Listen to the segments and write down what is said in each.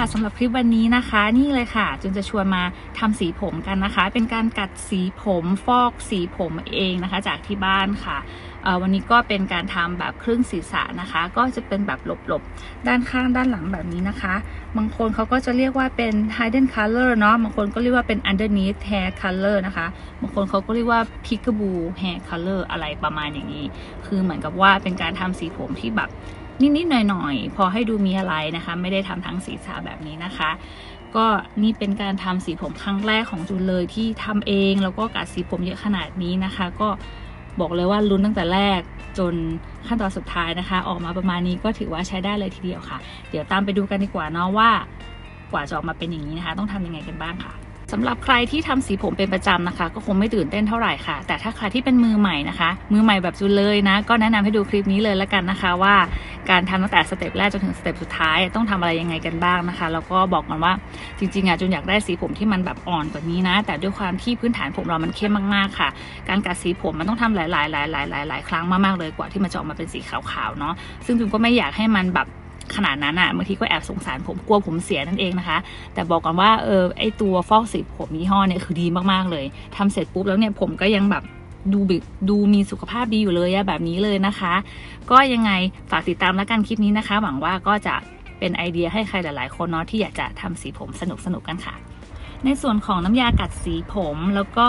่ะสำหรับคลิปวันนี้นะคะ นี่เลยค่ะจุนจะชวนมาทำสีผมกันนะคะ เป็นการกัดสีผมฟอกสีผมเองนะคะ จากที่บ้านค่ะวันนี้ก็เป็นการทำแบบครึ่งศีรษะนะคะ ก็จะเป็นแบบหลบๆ ด้านข้างด้านหลังแบบนี้นะคะ บางคนเขาก็จะเรียกว่าเป็น hidden color เนาะบางคนก็เรียกว่าเป็น underneath hair color นะคะบางคนเขาก็เรียกว่า peekaboo hair color อะไรประมาณอย่างนี้ คือเหมือนกับว่าเป็นการทำสีผมที่แบบ นิดๆหน่อยๆพอให้ดูมีอะไรนะคะ ไม่ได้ทำทั้งศีรษะแบบนี้นะคะ ก็นี่เป็นการทำสีผมครั้งแรกของจูนเลยที่ทำเองแล้วก็กัดสีผมเยอะขนาดนี้นะคะ ก็บอกเลยว่าลุ้นตั้งแต่แรกจนขั้นตอนสุดท้ายนะคะ ออกมาประมาณนี้ก็ถือว่าใช้ได้เลยทีเดียวค่ะ เดี๋ยวตามไปดูกันดีกว่าเนาะว่ากว่าจะออกมาเป็นอย่างนี้นะคะ ต้องทำยังไงกันบ้างค่ะ สำหรับใครที่ทำสีผมเป็นประจำนะคะ ก็คงไม่ตื่นเต้นเท่าไหร่ค่ะ แต่ถ้าใครที่เป็นมือใหม่นะคะ มือใหม่แบบจูนเลยนะ ก็แนะนำให้ดูคลิปนี้เลยละกันนะคะว่าการทำตั้งแต่สเต็ปแรกจนถึงสเต็ปสุดท้ายต้องทำอะไรยังไงกันบ้างนะคะ แล้วก็บอกก่อนว่าจริงๆอะจุนอยากได้สีผมที่มันแบบอ่อนกว่านี้นะ แต่ด้วยความที่พื้นฐานผมเรามันเข้มมากๆค่ะ การกัดสีผมมันต้องทำหลายๆหลายๆหลายๆหลายๆครั้งมากๆเลยกว่าที่มันจะออกมาเป็นสีขาวๆเนาะซึ่งจุนก็ไม่อยากให้มันแบบ ขนาดนั้นอะบางทีก็แอบสงสารผมกลัวผมเสียนั่นเองนะคะ แต่บอกก่อนว่าเออไอตัวฟอกสีผมยี่ห้อเนี่ยคือดีมากๆเลยทำเสร็จปุ๊บแล้วเนี่ยผมก็ยังแบบดูดูมีสุขภาพดีอยู่เลยอะแบบนี้เลยนะคะ ก็ยังไงฝากติดตามแล้วกันคลิปนี้นะคะ หวังว่าก็จะเป็นไอเดียให้ใครหลาย ๆ คนเนาะที่อยากจะทำสีผมสนุกๆกันค่ะ ในส่วนของน้ำยากัดสีผมแล้วก็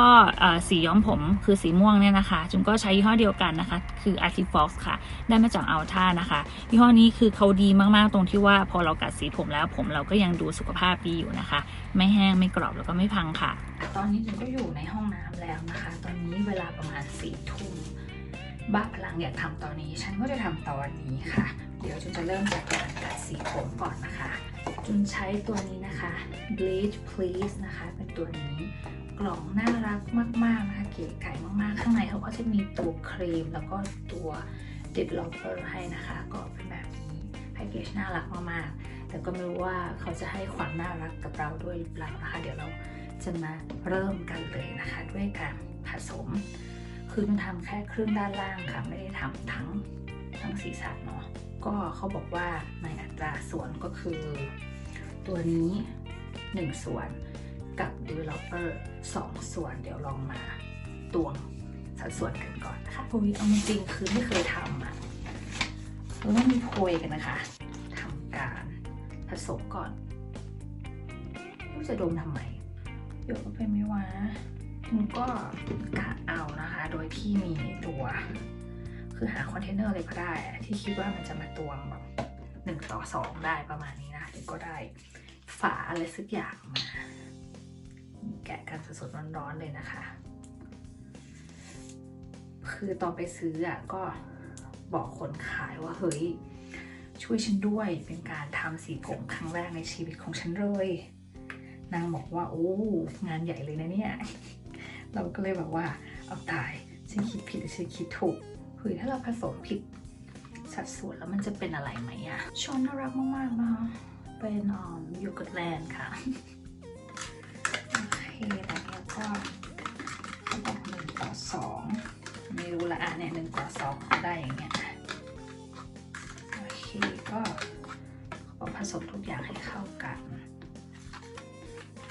สีย้อมผมคือสีม่วงเนี่ยนะคะ จุนก็ใช้ยี่ห้อเดียวกันนะคะ คือ Artifox ค่ะ ได้มาจากอัลท่านะคะ ยี่ห้อนี้คือเขาดีมากๆตรงที่ว่าพอเรากัดสีผมแล้วผมเราก็ยังดูสุขภาพดีอยู่นะคะ ไม่แห้งไม่กรอบแล้วก็ไม่พังค่ะ ตอนนี้จุนก็อยู่ในห้องน้ำแล้วนะคะ ตอนนี้เวลาประมาณสี่ทุ่มบ้าพลังอยากทำตอนนี้ ฉันก็จะทำตอนนี้ค่ะ เดี๋ยวจุนจะเริ่มจากการกัดสีผมก่อนนะคะ จุนใช้ตัวนี้นะคะ Bleach Please นะคะ เป็นตัวนี้กล่องน่ารักมากๆนะคะเก๋ไก่มากๆ ข้างในเขาก็จะมีตัวครีมแล้วก็ตัว Dip Lopper ให้นะคะ ก็เป็นแบบนี้แพ็กเกจน่ารักมากๆ แต่ก็ไม่รู้ว่าเขาจะให้ความน่ารักกับเราด้วยหรือเปล่านะคะ เดี๋ยวเราจะมาเริ่มกันเลยนะคะ ด้วยการผสม คือมันทำแค่ครึ่งด้านล่างค่ะ ไม่ได้ทำทั้งทั้งศีรษะเนาะก็เขาบอกว่าในอัตราส่วนก็คือ ตัวนี้ 1 ส่วนกับ developer 2 ส่วนเดี๋ยวลองมาตวงสัดส่วนกันก่อนนะคะโอ้ยเอาจริงๆคือไม่เคยทำอะเราต้องมีโพยกันนะคะทำการผสมก่อนไม่รู้จะดมทำไมเดี๋ยวก็เป็นไม่วะมันก็กะเอานะคะ โดยที่มีตัว คือหาคอนเทนเนอร์เลยก็ได้อะที่คิดว่ามันจะมาตวงแบบ หนึ่งต่อสองได้ประมาณนี้นะก็ได้ฝาอะไรสักอย่างมาแกะกันสดๆร้อนๆเลยนะคะ คือตอนไปซื้ออะก็บอกคนขายว่าเฮ้ยช่วยฉันด้วยเป็นการทำสีผมครั้งแรกในชีวิตของฉันเลย นางบอกว่า โอ้งานใหญ่เลยนะเนี่ย เราก็เลยแบบว่า เอาตายฉันคิดผิดหรือฉันคิดถูกเฮ้ยถ้าเราผสมผิด สัดส่วนแล้วมันจะเป็นอะไรไหมอะช้อนน่ารักมากๆนะคะเป็นอ่อโยเกิร์ตแลนด์ค่ะโอเคแล้วก็เขาบอกหนึ่งต่อสองไม่รู้ละอะเนี่ยหนึ่งต่อสองก็ได้อย่างเงี้ยโอเคก็ก็ผสมทุกอย่างให้เข้ากัน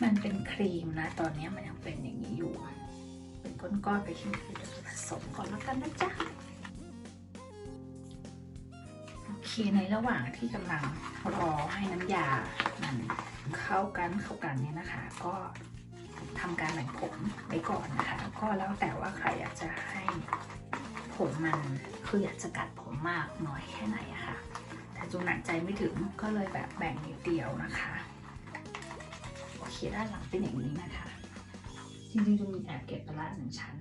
มันเป็นครีมนะ ตอนนี้มันยังเป็นอย่างนี้อยู่ เป็นก้อนๆไปที่ผสมก่อนแล้วกันนะจ๊ะ เคในระหว่างที่กำลังรอให้น้ำยามันเข้ากันเข้ากันเนี่ยนะคะ ก็ทำการแบ่งผมไว้ก่อนนะคะ ก็แล้วแต่ว่าใครอยากจะให้ผมมันคืออยากจะกัดผมมากน้อยแค่ไหนอะค่ะ แต่จูนหนักใจไม่ถึงก็เลยแบบแบ่งนิดเดียวนะคะโอเคด้านหลังเป็นอย่างนี้นะคะ จริงๆจูนมีแอบเก็บไปละหนึ่งชั้น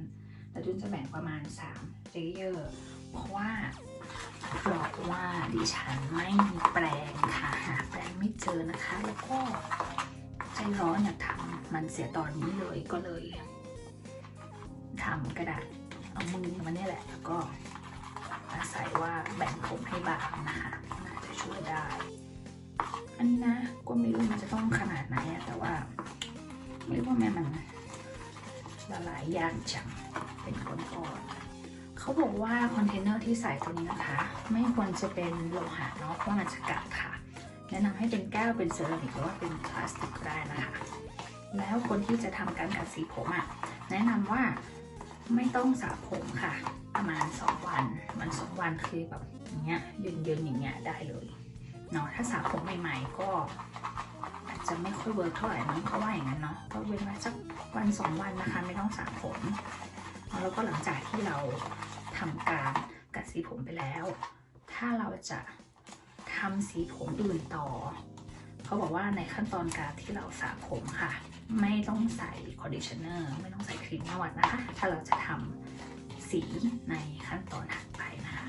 แต่จูนจะแบ่งประมาณ3เลเยอร์เพราะว่า บอกว่าดิฉันไม่มีแปลงค่ะหาแปลงไม่เจอนะคะ แล้วก็ใจร้อนอยากทำมันเสียตอนนี้เลยก็เลยทำกระดาษเอามือมาเนี่ยแหละ แล้วก็อาศัยว่าแบ่งผมให้บางนะคะน่าจะช่วยได้ อันนี้นะ ก็ไม่รู้มันจะต้องขนาดไหนแต่ว่า ไม่รู้ว่าแม่มันละลายยากจังเป็นก้อนๆเขาบอกว่าคอนเทนเนอร์ที่ใส่ตัวนี้นะคะ ไม่ควรจะเป็นโลหะเนาะเพราะมันจะกัดค่ะ แนะนำให้เป็นแก้วเป็นเซรามิกหรือว่าเป็นพลาสติกได้นะคะ แล้วคนที่จะทำการกัดสีผมอะ่ะแนะนำว่าไม่ต้องสระผมค่ะ ประมาณ 2 วันมันสองวันคือแบบอย่างเงี้ยเย็นๆอย่างเงี้ยได้เลยเนาะถ้าสระผมใหม่ ๆ ก็อาจจะไม่ค่อยเวิร์กเท่าไหร่เนอะเพราะว่าอย่างนั้นเนาะก็เว้นไว้สักวันสองวันนะคะ ไม่ต้องสระผมแล้วก็หลังจากที่เราทำการกัดสีผมไปแล้ว ถ้าเราจะทำสีผมอื่นต่อ เขาบอกว่าในขั้นตอนการที่เราสระผมค่ะ ไม่ต้องใส่คอนดิชเนอร์ไม่ต้องใส่ครีมนวดนะคะ ถ้าเราจะทำสีในขั้นตอนถัดไปนะคะ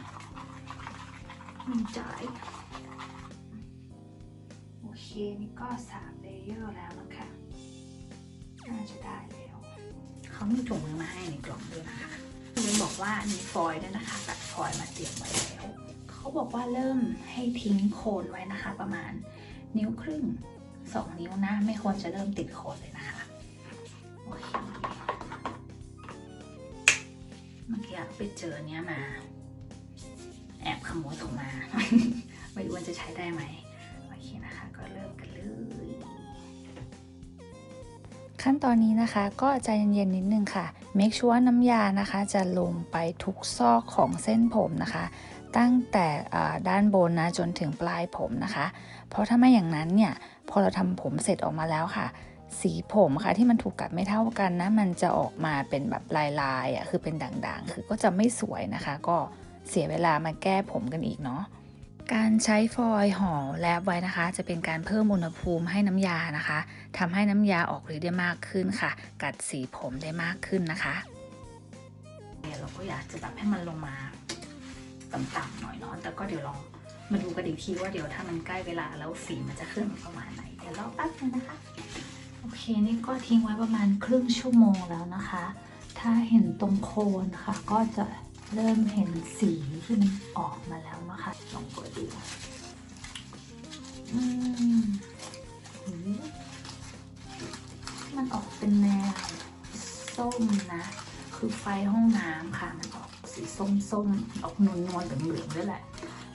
มีจ่ายโอเคนี่ก็สามเลเยอร์แล้วนะคะน่าจะได้แล้วเขามีถุงมือมาให้ในกล่องด้วยนะคะคุณบอกว่ามีฟอยล์ด้วยนะคะตัดฟอยล์มาเตรียมไว้แล้ว เขาบอกว่าเริ่มให้ทิ้งโคนไว้นะคะ ประมาณนิ้วครึ่งสองนิ้วนะ ไม่ควรจะเริ่มติดโคนเลยนะคะเมื่อกี้ไปเจอเนี้ยมา แอบขโมยออกมา ไม่รู้ว่าจะใช้ได้ไหมโอเคนะคะ ก็เริ่มกันเลยขั้นตอนนี้นะคะก็ใจเย็นๆนิดนึงค่ะ make sure ว่าน้ำยานะคะ จะลงไปทุกซอกของเส้นผมนะคะ ตั้งแต่ด้านบนนะจนถึงปลายผมนะคะ เพราะถ้าไม่อย่างนั้นเนี่ยพอเราทำผมเสร็จออกมาแล้วค่ะ สีผมค่ะที่มันถูกกัดไม่เท่ากันนะ มันจะออกมาเป็นแบบลายๆอะคือเป็นด่างๆ คือก็จะไม่สวยนะคะ ก็เสียเวลามาแก้ผมกันอีกเนาะการใช้ฟอยล์ห่อแลบไว้นะคะ จะเป็นการเพิ่มอุณหภูมิให้น้ำยานะคะทำให้น้ำยาออกฤทธิ์ได้มากขึ้นค่ะ กัดสีผมได้มากขึ้นนะคะเราก็อยากจะแบบให้มันลงมา ต่ำๆหน่อยเนาะแต่ก็เดี๋ยวลองมาดูกันอีกทีว่าเดี๋ยวถ้ามันใกล้เวลาแล้วสีมันจะขึ้นประมาณไหนเดี๋ยวรอแป๊บนึงนะคะ โอเคนี่ก็ทิ้งไว้ประมาณครึ่งชั่วโมงแล้วนะคะ ถ้าเห็นตรงโคนค่ะ ก็จะเริ่มเห็นสีที่มันออกมาแล้วนะคะลองเปิดดูมันออกเป็นแนวส้มนะ คือไฟห้องน้ำค่ะ ส้มออกนวลนวลเหลืองเหลืองๆด้วยแหละ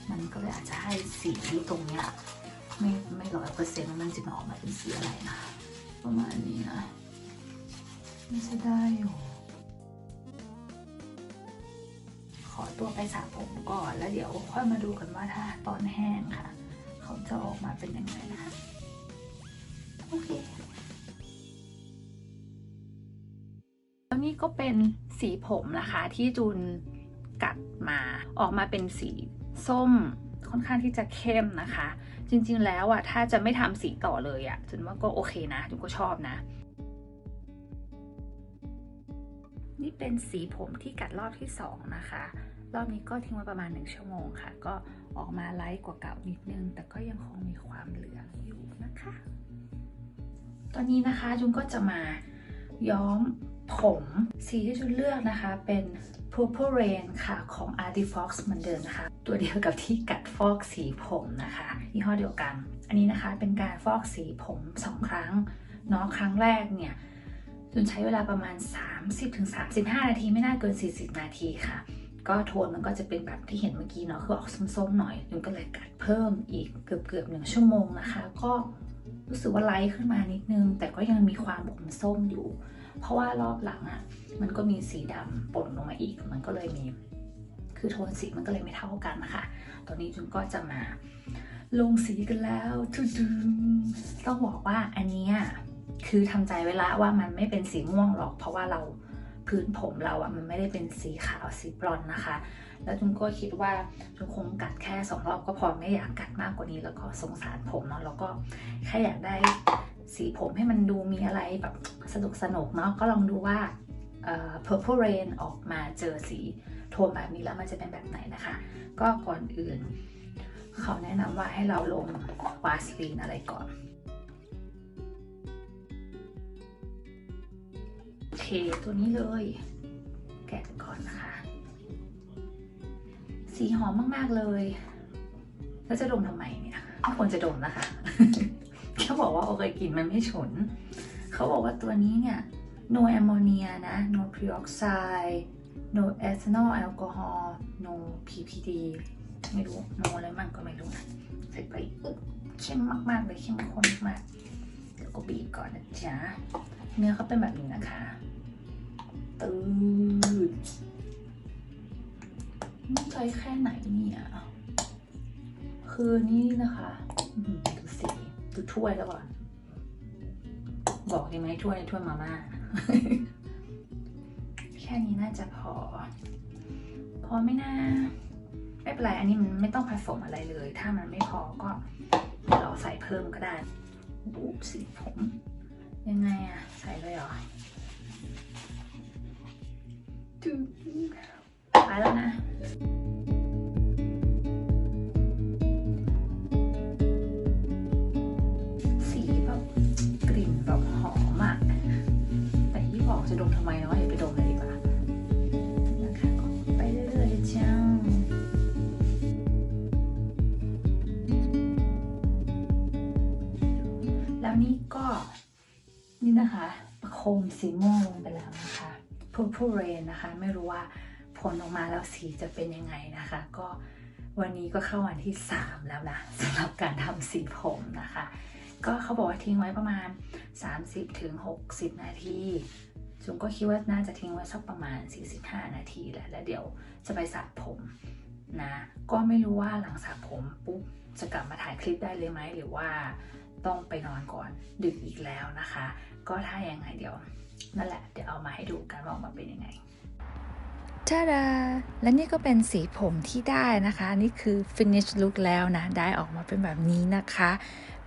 มันก็เลยอาจจะให้สีตรงเนี้ยไม่ไม่ร้อยเปอร์เซ็นต์มันจะออกมาเป็นสีอะไรนะ ประมาณนี้นะไม่ใช่ได้อยู่ขอตัวไปสระผมก่อนแล้วเดี๋ยวค่อยมาดูกันว่าถ้าตอนแห้งค่ะ เขาจะออกมาเป็นยังไงนะคะโอเคแล้วนี่ก็เป็นสีผมนะคะที่จูน กัดมาออกมาเป็นสีส้มค่อนข้างที่จะเข้มนะคะ จริงๆแล้วอะถ้าจะไม่ทำสีต่อเลยอะจูนว่าก็โอเคนะจูนก็ชอบนะ นี่เป็นสีผมที่กัดรอบที่สองนะคะ รอบนี้ก็ทิ้งไว้ประมาณหนึ่งชั่วโมงค่ะ ก็ออกมาไลท์กว่าเก่านิดนึง แต่ก็ยังคงมีความเหลืองอยู่นะคะ ตอนนี้นะคะจุนก็จะมาย้อม ผมสีที่จุนเลือกนะคะเป็น Purple Rain ค่ะของ Artifox เหมือนเดิมนะคะ ตัวเดียวกับที่กัดฟอกสีผมนะคะยี่ห้อเดียวกัน อันนี้นะคะเป็นการฟอกสีผมสองครั้งเนาะครั้งแรกเนี่ยจุนใช้เวลาประมาณ 30-35 นาทีไม่น่าเกิน 40 นาทีค่ะ ก็โทนมันก็จะเป็นแบบที่เห็นเมื่อกี้เนาะคือออกส้มๆหน่อยจุนก็เลยกัดเพิ่มอีกเกือบๆหนึ่งชั่วโมงนะคะ ก็รู้สึกว่าไลท์ขึ้นมานิดนึง แต่ก็ยังมีความอมส้มอยู่ เพราะว่ารอบหลังอะ่ะมันก็มีสีดำปนลงมาอีก มันก็เลยมี คือโทนสีมันก็เลยไม่เท่ากันนะคะ ตอนนี้จุนก็จะมาลงสีกันแล้วทุดๆต้องบอกว่าอันนี้คือทำใจไว้ละว่ามันไม่เป็นสีม่วงหรอก เพราะว่าเราพื้นผมเราอะมันไม่ได้เป็นสีขาวสีบรอนนะคะ แล้วจุนก็คิดว่าจุนคงกัดแค่สองรอบก็พอไม่อยากกัดมากกว่านี้แล้วก็สงสารผมเนาะแล้วก็แค่อยากได้ สีผมให้มันดูมีอะไรแบบสนุกสนุกเนาะก็ลองดูว่าเอ่อ purple rain ออกมาเจอสีโทนแบบนี้แล้วมันจะเป็นแบบไหนนะคะ ก็ก่อนอื่น เขาแนะนำว่าให้เราลงวาสลีนอะไรก่อน โอเค ตัวนี้เลย แกะก่อนนะคะ สีหอมมาก ๆ เลย แล้วจะดมทำไมเนี่ยไม่ควรจะดมนะคะ เขาบอกว่าโอเคกลิ่นมันไม่ฉุน เขาบอกว่าตัวนี้เนี่ย no ammonia นะ no peroxide no ethanol alcohol no ppd ไม่รู้ no อะไรมันก็ไม่รู้นะใส่ไปอึ๊บเข้มมากๆเลยเข้มข้นมากเดี๋ยวก็บีบก่อนนะจ๊ะ เนื้อเขาเป็นแบบนี้นะคะตืดนี่ใช้แค่ไหนเนี่ย คือนี่นะคะ ดูถ้วยแล้วก่อนบอกดีไหมถ้วยถ้วยมาม่าแค่นี้น่าจะพอ พอไม่น่าไม่เป็นไร อันนี้มันไม่ต้องผสมอะไรเลย ถ้ามันไม่พอก็เราใส่เพิ่มก็ได้บูบสีผม ยังไงอะใส่เลยเหรอไปแล้วนะ มสีม่วงลงไปแล้วนะคะพูพูเรนนะคะ ไม่รู้ว่าผลออกมาแล้วสีจะเป็นยังไงนะคะ ก็วันนี้ก็เข้าวันที่ 3 แล้วนะสำหรับการทำสีผมนะคะ ก็เขาบอกว่าทิ้งไว้ประมาณ 30ถึง60นาทีจุงก็คิดว่าน่าจะทิ้งไว้สักประมาณ 45 นาทีแหละแล้วเดี๋ยวจะไปสระผมนะ ก็ไม่รู้ว่าหลังสระผมปุ๊บจะกลับมาถ่ายคลิปได้เลยไหมหรือว่า ต้องไปนอนก่อนดึกอีกแล้วนะคะ ก็ถ้ายังไงเดี๋ยว นั่นแหละเดี๋ยวเอามาให้ดูกันว่าออกมาเป็นยังไงจ้าดาและนี่ก็เป็นสีผมที่ได้นะคะ นี่คือ finish look แล้วนะ ได้ออกมาเป็นแบบนี้นะคะ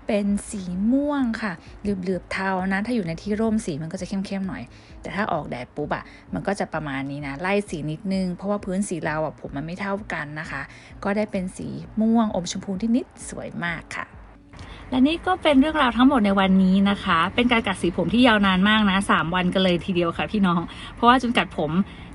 เป็นสีม่วงค่ะเหลือบๆเทานะ ถ้าอยู่ในที่ร่มสีมันก็จะเข้มๆหน่อย แต่ถ้าออกแดดปุ๊บอะมันก็จะประมาณนี้นะ ไล่สีนิดนึง เพราะว่าพื้นสีเราอะผมมันไม่เท่ากันนะคะ ก็ได้เป็นสีม่วงอมชมพูที่นิดสวยมากค่ะ และนี่ก็เป็นเรื่องราวทั้งหมดในวันนี้นะคะ เป็นการกัดสีผมที่ยาวนานมากนะ 3 วันกันเลยทีเดียวค่ะพี่น้อง เพราะว่าจนกัดผม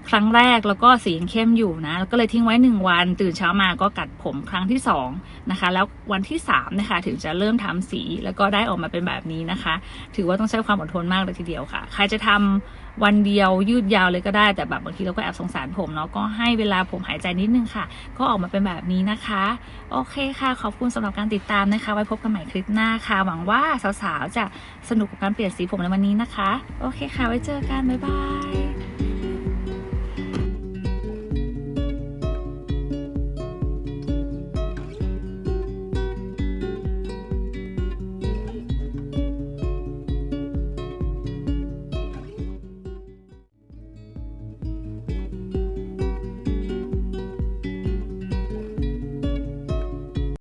ครั้งแรกแล้วก็สียังเข้มอยู่นะแล้วก็เลยทิ้งไว้ 1 วัน ตื่นเช้ามาก็กัดผมครั้งที่2นะคะ แล้ววันที่3นะคะถึงจะเริ่มทำสีแล้วก็ได้ออกมาเป็นแบบนี้นะคะ ถือว่าต้องใช้ความอดทนมากเลยทีเดียวค่ะ ใครจะทำ วันเดียวยืดยาวเลยก็ได้ แต่แบบบางทีเราก็แอบสงสารผมเนาะก็ให้เวลาผมหายใจนิดนึงค่ะ ก็ออกมาเป็นแบบนี้นะคะ โอเคค่ะ ขอบคุณสำหรับการติดตามนะคะ ไว้พบกันใหม่คลิปหน้าค่ะ หวังว่าสาวๆจะสนุกกับการเปลี่ยนสีผมในวันนี้นะคะ โอเคค่ะ ไว้เจอกัน บ๊ายบาย